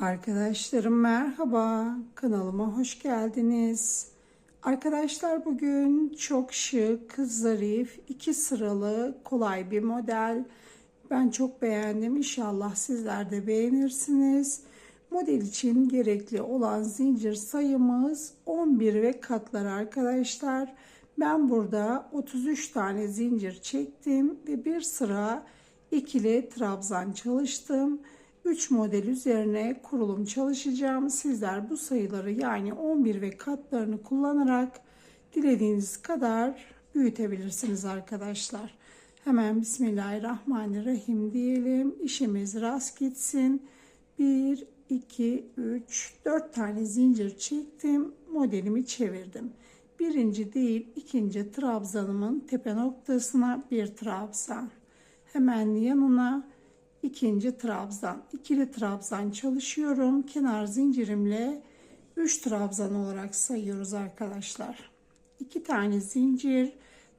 Arkadaşlarım merhaba, kanalıma hoş geldiniz. Arkadaşlar bugün çok şık, zarif, iki sıralı, kolay bir model. Ben çok beğendim. İnşallah sizler de beğenirsiniz. Model için gerekli olan zincir sayımız 11 ve katlar arkadaşlar. Ben burada 33 tane zincir çektim ve bir sıra ikili trabzan çalıştım. 3 model üzerine kurulum çalışacağım. Sizler bu sayıları yani 11 ve katlarını kullanarak dilediğiniz kadar büyütebilirsiniz arkadaşlar. Hemen Bismillahirrahmanirrahim diyelim. İşimiz rast gitsin. 1, 2, 3, 4 tane zincir çektim. Modelimi çevirdim. Birinci değil ikinci trabzanımın tepe noktasına bir trabzan. Hemen yanına ikinci trabzan. ikili trabzan çalışıyorum. Kenar zincirimle 3 trabzan olarak sayıyoruz arkadaşlar. 2 tane zincir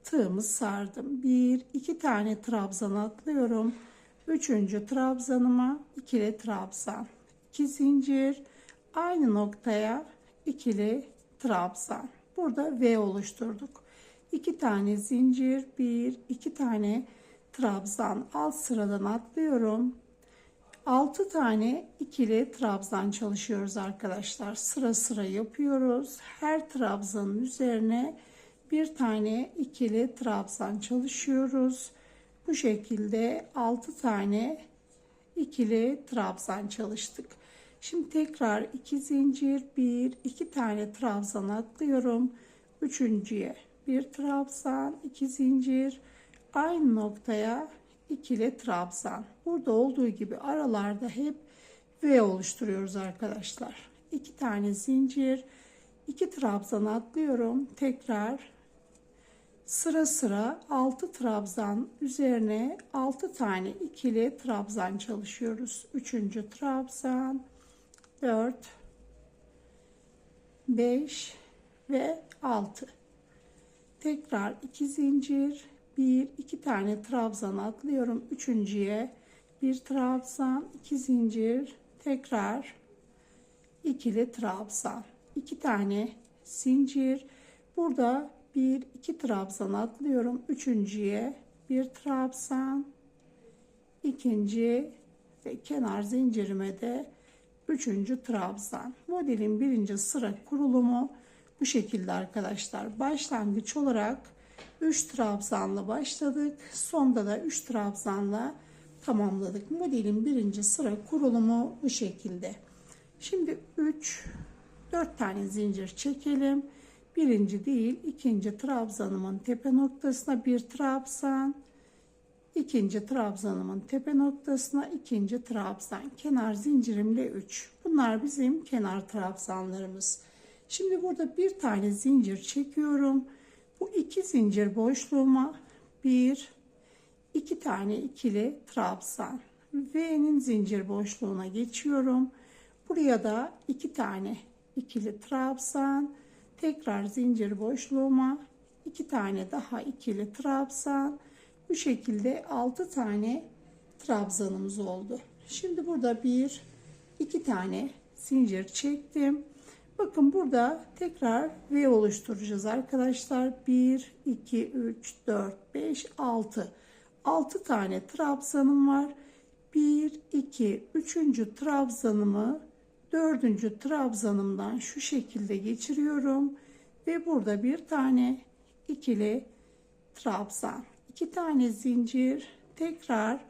tığımı sardım. 1 2 tane trabzan atlıyorum. Üçüncü trabzanıma ikili trabzan. 2 zincir aynı noktaya ikili trabzan. Burada V oluşturduk. 2 tane zincir, 1 2 tane trabzan alt sıradan atlıyorum. 6 tane ikili trabzan çalışıyoruz arkadaşlar. Sıra sıra yapıyoruz. Her trabzanın üzerine bir tane ikili trabzan çalışıyoruz. Bu şekilde 6 tane ikili trabzan çalıştık. Şimdi tekrar 2 zincir, 1 2 tane trabzan atlıyorum. Üçüncüye bir trabzan, 2 zincir, aynı noktaya ikili trabzan. Burada olduğu gibi aralarda hep V oluşturuyoruz arkadaşlar. İki tane zincir, iki trabzan atlıyorum. Tekrar sıra sıra 6 trabzan üzerine 6 tane ikili trabzan çalışıyoruz. Üçüncü trabzan, 4, 5 ve 6. Tekrar 2 zincir, bir iki tane trabzan atlıyorum. Üçüncüye bir trabzan iki zincir tekrar ikili trabzan. İki tane zincir. Burada bir iki trabzan atlıyorum. Üçüncüye bir trabzan ikinci ve kenar zincirime de üçüncü trabzan. Modelin birinci sıra kurulumu bu şekilde arkadaşlar. Başlangıç olarak 3 trabzanla başladık. Sonda da 3 trabzanla tamamladık. Modelin birinci sıra kurulumu bu şekilde. Şimdi 3 4 tane zincir çekelim. Birinci değil, ikinci trabzanımın tepe noktasına bir trabzan, ikinci trabzanımın tepe noktasına ikinci trabzan, kenar zincirimle 3. Bunlar bizim kenar trabzanlarımız. Şimdi burada bir tane zincir çekiyorum. Bu iki zincir boşluğuma bir, iki tane ikili trabzan. V'nin zincir boşluğuna geçiyorum. Buraya da iki tane ikili trabzan. Tekrar zincir boşluğuma iki tane daha ikili trabzan. Bu şekilde altı tane trabzanımız oldu. Şimdi burada bir, iki tane zincir çektim. Bakın burada tekrar V oluşturacağız arkadaşlar. 1, 2, 3, 4, 5, 6. 6 tane trabzanım var. 1, 2, 3. trabzanımı 4. trabzanımdan şu şekilde geçiriyorum. Ve burada bir tane ikili trabzan. 2 tane zincir. Tekrar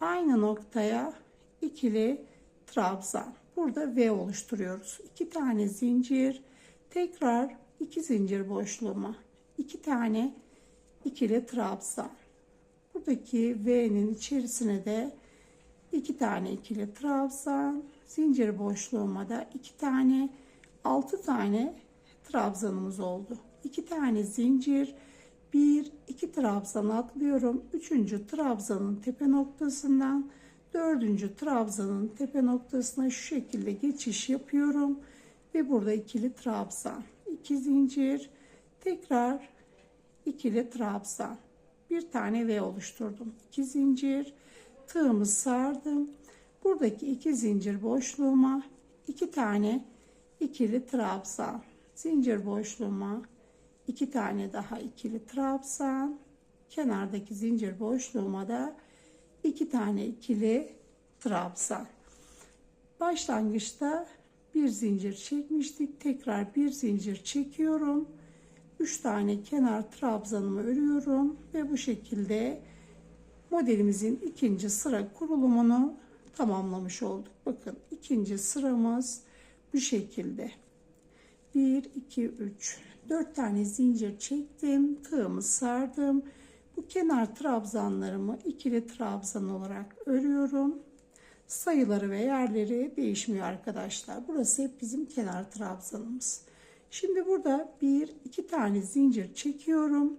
aynı noktaya ikili trabzan. Burada V oluşturuyoruz. İki tane zincir, tekrar iki zincir boşluğuma, iki tane ikili trabzan. Buradaki V'nin içerisine de iki tane ikili trabzan, zincir boşluğuma da iki tane, altı tane trabzanımız oldu. İki tane zincir, bir, iki trabzan atlıyorum. Üçüncü trabzanın tepe noktasından Dördüncü trabzanın tepe noktasına şu şekilde geçiş yapıyorum. Ve burada ikili trabzan. iki zincir. Tekrar ikili trabzan. Bir tane V oluşturdum. 2 zincir. Tığımı sardım. Buradaki iki zincir boşluğuma iki tane ikili trabzan. Zincir boşluğuma iki tane daha ikili trabzan. Kenardaki zincir boşluğuma da iki tane ikili trabzan. Başlangıçta bir zincir çekmiştik. Tekrar bir zincir çekiyorum. 3 tane kenar trabzanımı örüyorum ve bu şekilde modelimizin ikinci sıra kurulumunu tamamlamış olduk. Bakın ikinci sıramız bu şekilde. 1 2 3 4 tane zincir çektim. Tığımı sardım. Bu kenar trabzanlarımı ikili trabzan olarak örüyorum. Sayıları ve yerleri değişmiyor arkadaşlar. Burası hep bizim kenar trabzanımız. Şimdi burada bir iki tane zincir çekiyorum.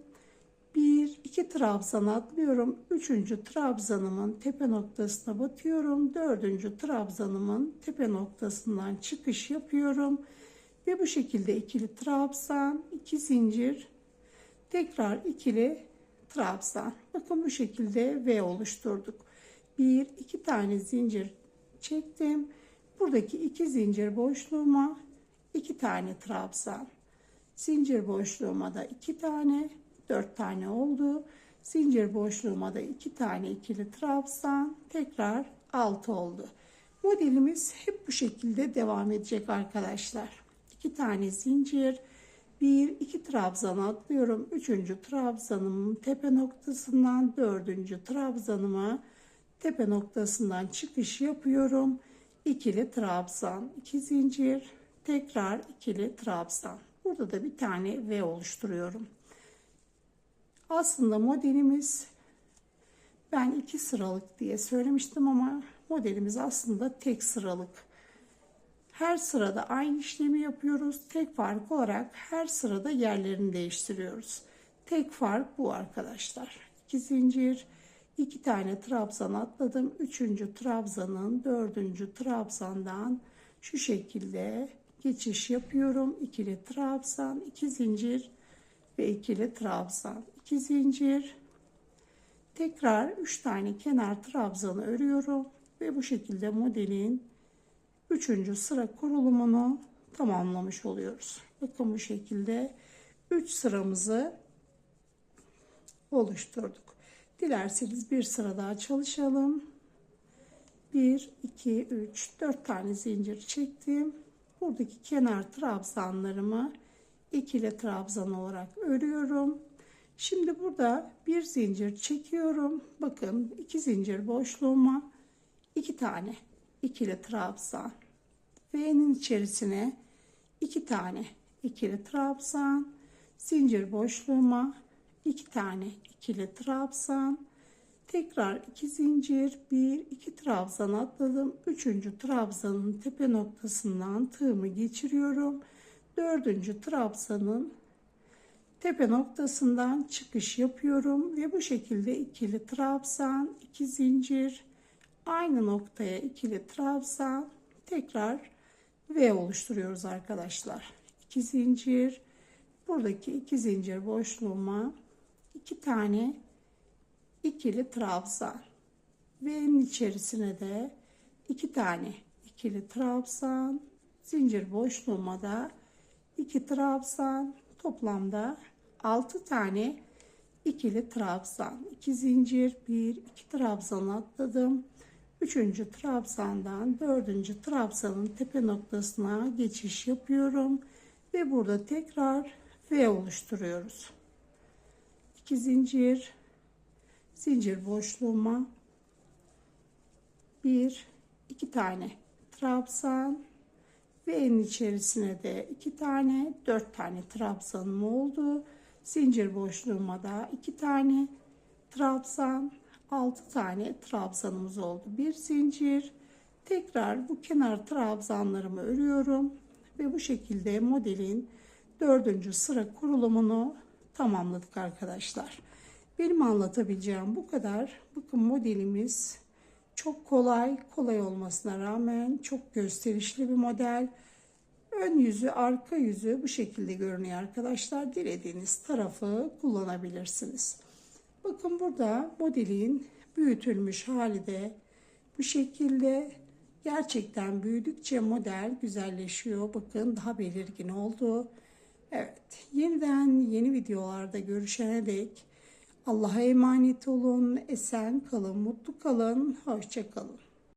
Bir iki trabzan atlıyorum. Üçüncü trabzanımın tepe noktasına batıyorum. Dördüncü trabzanımın tepe noktasından çıkış yapıyorum. Ve bu şekilde ikili trabzan, iki zincir, tekrar ikili trabzan. Bakın bu şekilde V oluşturduk. Bir iki tane zincir çektim. Buradaki iki zincir boşluğuma iki tane trabzan. Zincir boşluğuma da iki tane, dört tane oldu. Zincir boşluğuma da iki tane ikili trabzan, tekrar altı oldu. Modelimiz hep bu şekilde devam edecek arkadaşlar. İki tane zincir, bir iki trabzan atlıyorum. Üçüncü trabzanımın tepe noktasından dördüncü trabzanıma tepe noktasından çıkış yapıyorum. İkili trabzan, iki zincir, tekrar ikili trabzan. Burada da bir tane V oluşturuyorum. Aslında modelimiz ben iki sıralık diye söylemiştim ama modelimiz aslında tek sıralık. Her sırada aynı işlemi yapıyoruz. Tek fark olarak her sırada yerlerini değiştiriyoruz. Tek fark bu arkadaşlar. İki zincir, iki tane trabzan atladım. Üçüncü trabzanın dördüncü trabzandan şu şekilde geçiş yapıyorum. İkili trabzan, iki zincir ve ikili trabzan. iki zincir. Tekrar üç tane kenar trabzanı örüyorum ve bu şekilde modelin üçüncü sıra kurulumunu tamamlamış oluyoruz. Bakın bu şekilde 3 sıramızı oluşturduk. Dilerseniz bir sıra daha çalışalım. 1, 2, 3, 4 tane zincir çektim. Buradaki kenar trabzanlarımı ikili trabzan olarak örüyorum. Şimdi burada bir zincir çekiyorum. Bakın iki zincir boşluğuma iki tane ikili trabzan. V'nin içerisine iki tane ikili trabzan. Zincir boşluğuma iki tane ikili trabzan tekrar iki zincir bir iki trabzan atladım üçüncü trabzanın tepe noktasından tığımı geçiriyorum dördüncü trabzanın tepe noktasından çıkış yapıyorum ve bu şekilde ikili trabzan iki zincir aynı noktaya ikili trabzan tekrar V oluşturuyoruz arkadaşlar. İki zincir. Buradaki iki zincir boşluğuma iki tane ikili trabzan V'nin içerisine de iki tane ikili trabzan zincir boşluğuma da iki trabzan toplamda altı tane ikili trabzan iki zincir bir iki trabzan atladım üçüncü trabzandan dördüncü trabzanın tepe noktasına geçiş yapıyorum ve burada tekrar V oluşturuyoruz. 2 zincir zincir boşluğuma bir iki tane trabzan ve en içerisine de iki tane dört tane trabzanım oldu. Zincir boşluğuma da iki tane trabzan altı tane trabzanımız oldu bir zincir tekrar bu kenar trabzanlarımı örüyorum ve bu şekilde modelin dördüncü sıra kurulumunu tamamladık arkadaşlar. Benim anlatabileceğim bu kadar. Bakın modelimiz çok kolay, kolay olmasına rağmen çok gösterişli bir model. Ön yüzü, arka yüzü bu şekilde görünüyor arkadaşlar. Dilediğiniz tarafı kullanabilirsiniz. Bakın burada modelin büyütülmüş hali de bu şekilde gerçekten büyüdükçe model güzelleşiyor. Bakın daha belirgin oldu. Evet, yeniden yeni videolarda görüşene dek Allah'a emanet olun, esen kalın, mutlu kalın, hoşça kalın.